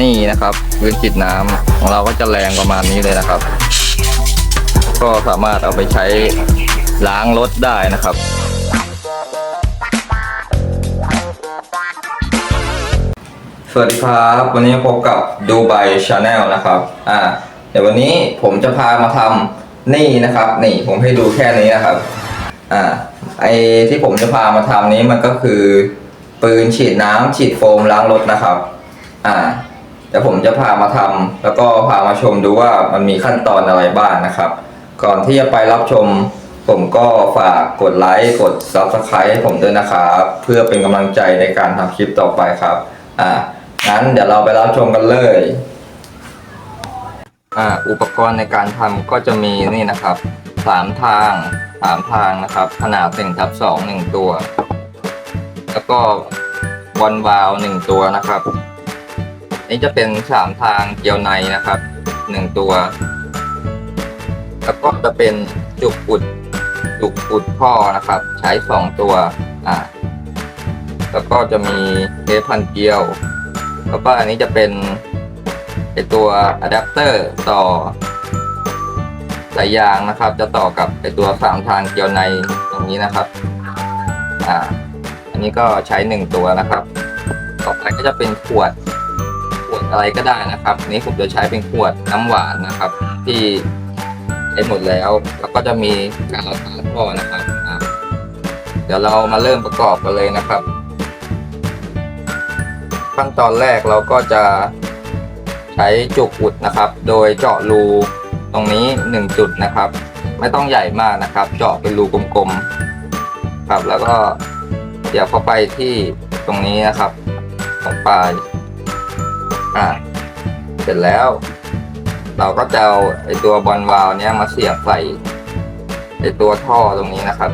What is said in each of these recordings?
นี่นะครับพื้นฉีดน้ำของเราก็จะแรงประมาณนี้เลยนะครับ ก็สามารถเอาไปใช้ล้างรถได้นะครับสวัสดีครับ วันนี้พบกับดูไบชาแนลนะครับ อ่าเดี๋ยววันนี้ผมจะพามาทำนี่นะครับ นี่ผมให้ดูแค่นี้นะครับ อ่าไอที่ผมจะพามาทำนี้มันก็คือ ปืนฉีดน้ำฉีดโฟมล้างรถนะครับ อ่า ดี๋ยวผมจะพามาทำแล้วก็พามาชมดูว่ามันมีขั้นตอนอะไรบ้างนะครับ ก่อนที่จะไปรับชม ผมก็ฝากกดไลค์กด Subscribe ให้ผมด้วยนะครับ เพื่อเป็นกำลังใจในการทำคลิปต่อไปครับอ่างั้นเดี๋ยวเราไปรับชมกันเลยอ่าอุปกรณ์ในการทำก็จะมีนี่นะครับสามทางสามทางนะครับ ขนาดหนึ่งทับสองหนึ่งตัว แล้วก็บอลวาล์วหนึ่งตัวนะครับ นี่จะเป็นสามทางเกียวในนะครับหนึ่งตัว แล้วก็จะเป็นจุกอุดจุกอุดท่อนะครับ ใช้สองตัวอ่าแล้วก็จะมีเทปพันเกลียว แล้วก็อันนี้จะเป็นไอตัวอะแดปเตอร์ต่อสายยางนะครับ จะต่อกับไอตัวสามทางเกลียวในอย่างนี้นะครับ อ่า อันนี้ก็ใช้หนึ่งตัวนะครับ ต่อไปก็จะเป็นขวด อะไรก็ได้นะครับนี้ผมจะใช้เป็นขวดน้ำหวานนะครับ ที่ใช้หมดแล้ว แล้วก็จะมีการรักษาท่อนะครับเดี๋ยวเรามาเริ่มประกอบกันเลยนะครับ ขั้นตอนแรกเราก็จะใช้จุกอุดนะครับ โดยเจาะรูตรงนี้หนึ่งจุดนะครับ ไม่ต้องใหญ่มากนะครับ เจาะเป็นรูกลมๆครับแล้วก็เดี๋ยวเข้าไปที่ตรงนี้นะครับตรงปลาย อ่าเสร็จแล้ว เราก็จะเอาไอตัวบอลวาล์วเนี้ยมาเสียบใส่ไอตัวท่อตรงนี้นะครับ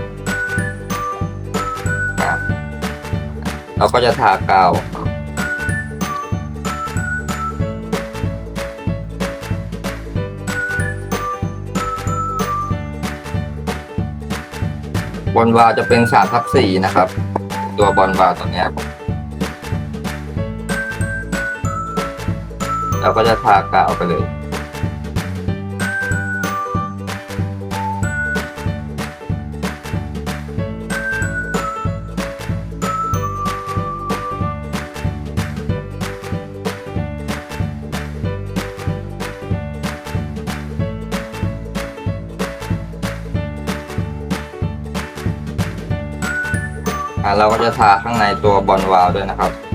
เราก็จะทากาวบอลวาลจะเป็นสามทับสี่นะครับ ตัวบอลวาลตัวเนี้ เราก็จะทากาวไปเลยอ่าเราก็จะทาข้างในตัวบอลวาล์วด้วยนะครับ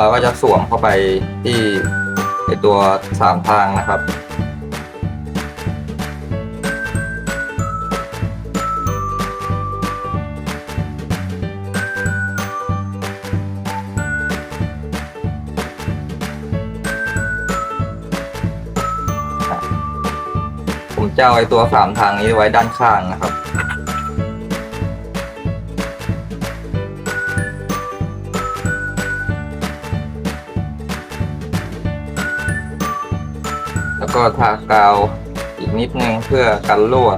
เราก็จะสวมเข้าไปที่ในตัวสามทางนะครับผมจะเอาไอ้ตัวสามทางนี้ไว้ด้านข้างนะครับ ก็ทากาวอีกนิดนึงเพื่อกันรั่ว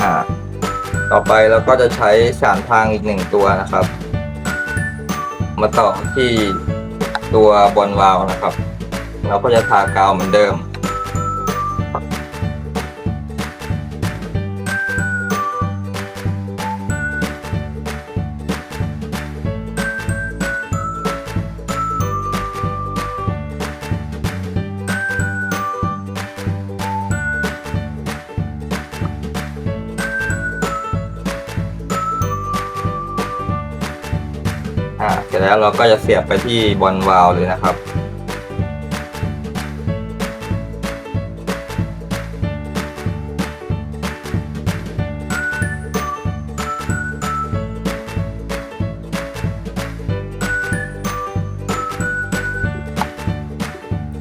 อ่าต่อไปเราก็จะใช้สามทางอีกหนึ่งตัวนะครับ มาต่อที่ตัวบอลวาล์วนะครับ เราก็จะทากาวเหมือนเดิม แล้วเราก็จะเสียบไปที่บอลวาล์วเลยนะครับ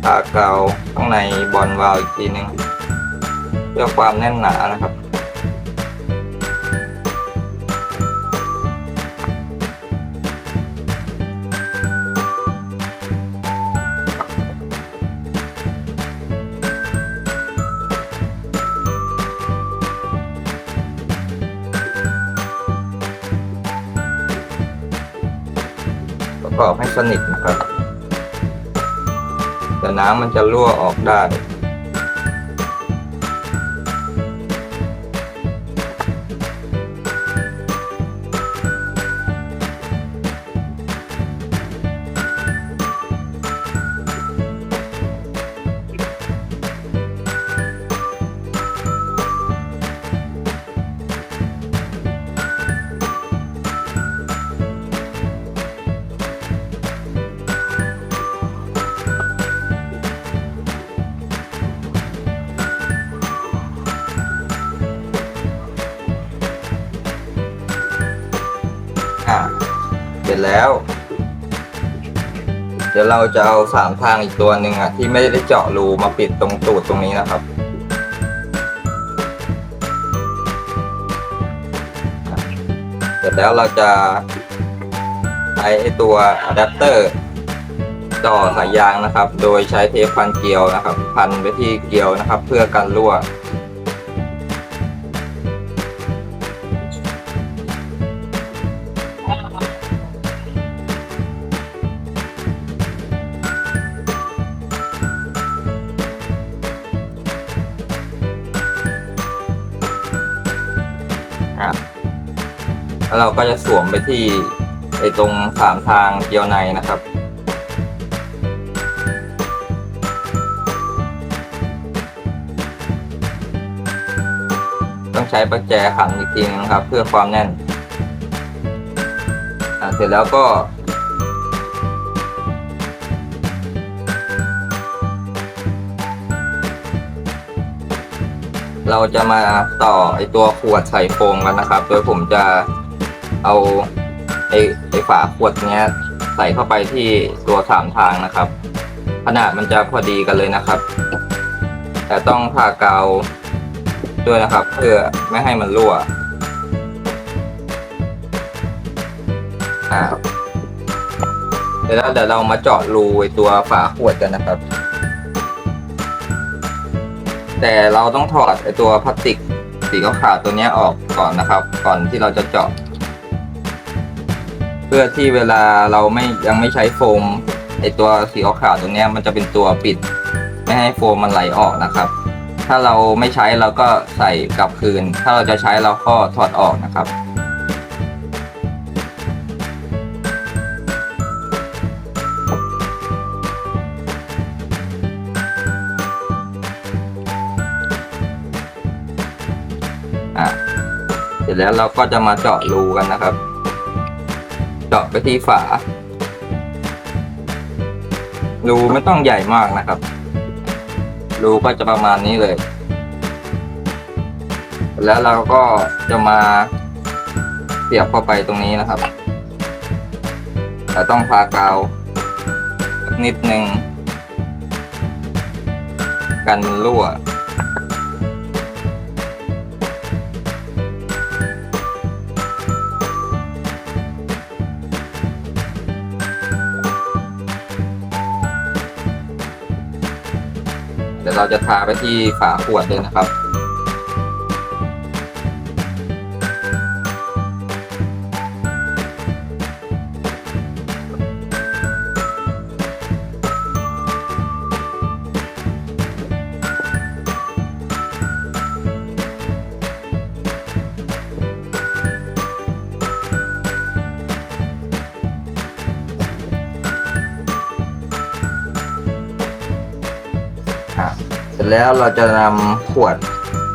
ทากาวข้างในบอลวาล์วอีกทีหนึงเพื่อความแน่นหนานะครับ กอบให้สนิทนะครับแต่น้ำมันจะรั่วออกได้ ร็จแล้ว เดี๋ยวเราจะเอาสามทางอีกตัวหนึ่งอะที่ไม่ได้เจาะรูมาปิดตรงตูดตรงนี้นะครับเสร็จแล้วเราจะใช้ตัวอะแดปเตอร์ต่อสายยางนะครับ โดยใช้เทปพันเกลียวนะครับ พันไปที่เกลียวนะครับ เพื่อกันรั่ว ครับ แล้วเราก็จะสวมไปที่ไอ้ตรงสามทางเกลียวในนะครับต้องใช้ประแจขันอีกทีนึงนะครับ เพื่อความแน่น เสร็จแล้วก็ เราจะมาต่อไอตัวขวดใส่โฟมกันนะครับ โดยผมจะเอาไอไอฝาขวดเนี้ยใส่เข้าไปที่ตัวสามทางนะครับ ขนาดมันจะพอดีกันเลยนะครับ แต่ต้องทากาวด้วยนะครับ เพื่อไม่ให้มันรั่วอ่าเดี๋ยวเราเดี๋ยวเรามาเจาะรูไอตัวฝาขวดกันนะครับ แต่เราต้องถอดไอตัวพลาสติกสีขาวๆตัวนี้ออกก่อนนะครับ ก่อนที่เราจะเจาะ เพื่อที่เวลาเราไม่ยังไม่ใช้โฟมไอตัวสีขาวๆตัวนี้มันจะเป็นตัวปิด ไม่ให้โฟมมันไหลออกนะครับ ถ้าเราไม่ใช้เราก็ใส่กลับคืน ถ้าเราจะใช้เราก็ถอดออกนะครับ ร็จแล้วเราก็จะมาเจาะรูกันนะครับ เจาะไปที่ฝา รูไม่ต้องใหญ่มากนะครับ รูก็จะประมาณนี้เลย แล้วเราก็จะมาเสียบเข้าไปตรงนี้นะครับแต่ต้องทากาวนิดนึง กันมันรั่ว เดี๋ยวเราจะทาไปที่ฝาขวดเลยนะครับ ร็จแล้วเราจะนำขวด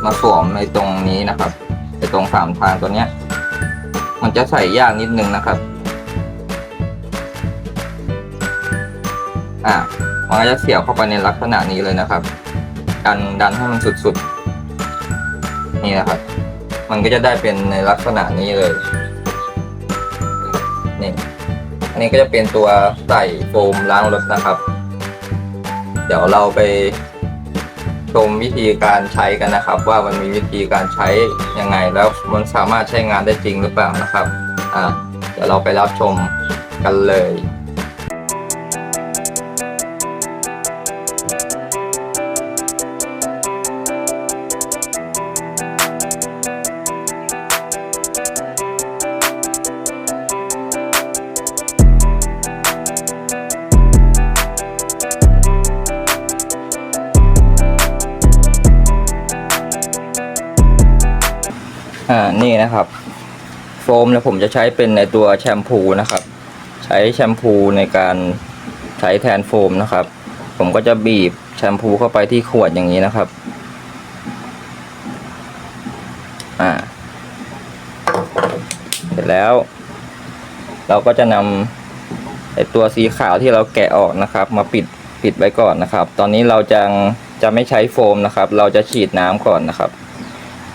มาสวมในตรงนี้นะครับในตรงสามทางตัวเนี้ย มันจะใส่ยากนิดนึงนะครับ อะมันก็จะเสียบเข้าไปในลักษณะนี้เลยนะครับ ดันดันให้มันสุดๆ นี่นะครับ มันก็จะได้เป็นในลักษณะนี้เลย นี่ อันนี้ก็จะเป็นตัวใส่โฟมล้างรถนะครับ เดี๋ยวเราไป มวิธีการใช้กันนะครับ ว่ามันมีวิธีการใช้ยังไง แล้วมันสามารถใช้งานได้จริงหรือเปล่านะครับอ่าเดี๋ยวเราไปรับชมกันเลย นี่นะครับ โฟมเนี่ยผมจะใช้เป็นในตัวแชมพูนะครับ ใช้แชมพูในการใช้แทนโฟมนะครับ ผมก็จะบีบแชมพูเข้าไปที่ขวดอย่างนี้นะครับอ่าเสร็จแล้ว เราก็จะนำไอตัวสีขาวที่เราแกะออกนะครับ มาปิดปิดไว้ก่อนนะครับ ตอนนี้เราจะจะไม่ใช้โฟมนะครับ เราจะฉีดน้ำก่อนนะครับ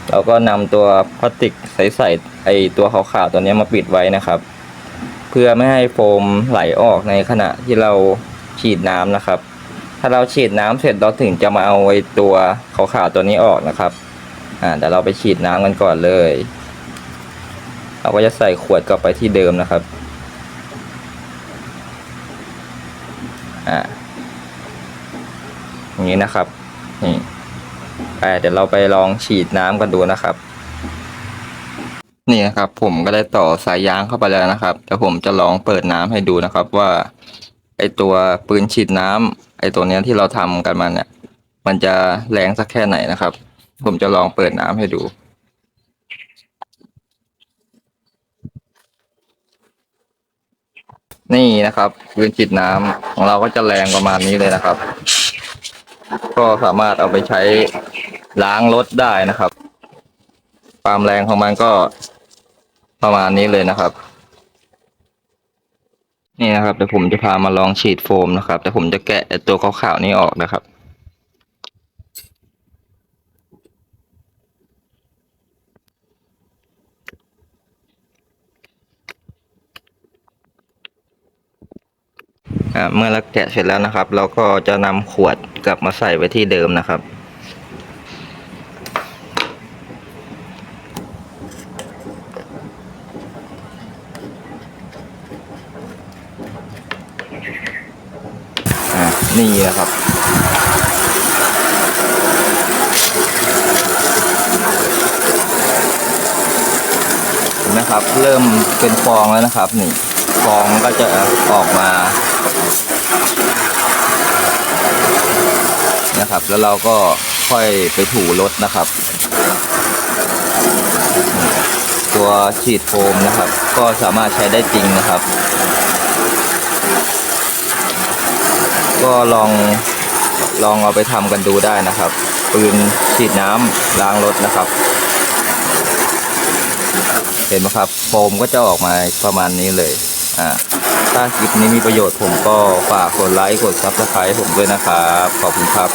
เราก็นำตัวพลาสติกใสๆไอตัวขาวๆตัวนี้มาปิดไว้นะครับ เพื่อไม่ให้โฟมไหลออกในขณะที่เราฉีดน้ำนะครับ ถ้าเราฉีดน้ำเสร็จเราถึงจะมาเอาไอตัวขาวๆตัวนี้ออกนะครับอ่าเดี๋ยวเราไปฉีดน้ำกันก่อนเลย เราก็จะใส่ขวดกลับไปที่เดิมนะครับอ่าอย่างนี้นะครับนี่ ไปเดี๋ยวเราไปลองฉีดน้ำกันดูนะครับ นี่นะครับ ผมก็ได้ต่อสายยางเข้าไปแล้วนะครับแต่ผมจะลองเปิดน้ำให้ดูนะครับว่า ไอตัวปืนฉีดน้ำไอตัวเนี้ยที่เราทำกันมาเนี่ย มันจะแรงสักแค่ไหนนะครับ ผมจะลองเปิดน้ำให้ดูนี่นะครับปืนฉีดน้ำของเราก็จะแรงประมาณนี้เลยนะครับ ก็สามารถเอาไปใช้ ล้างรถได้นะครับ ความแรงของมันก็ประมาณนี้เลยนะครับ นี่นะครับเดี๋ยวผมจะพามาลองฉีดโฟมนะครับ แต่ผมจะแกะตัวขาวๆนี้ออกนะครับเมื่อเราแกะเสร็จแล้วนะครับ เราก็จะนำขวดกลับมาใส่ไว้ที่เดิมนะครับ อ่ีนะครับเห็นไหมครับ เริ่มเป็นฟองแล้วนะครับนี่ฟองก็จะออกมานะครับ แล้วเราก็ค่อยไปถูรถนะครับ ตัวฉีดโฟมนะครับ ก็สามารถใช้ได้จริงนะครับ ก็ลองลองเอาไปทำกันดูได้นะครับ ปืนฉีดน้ำล้างรถนะครับ เห็นไหมครับ โฟมก็จะออกมาประมาณนี้เลย อ่า ถ้าคลิปนี้มีประโยชน์ผมก็ฝากกดไลค์ กดซับสไครต์ผมด้วยนะครับ ขอบคุณครับ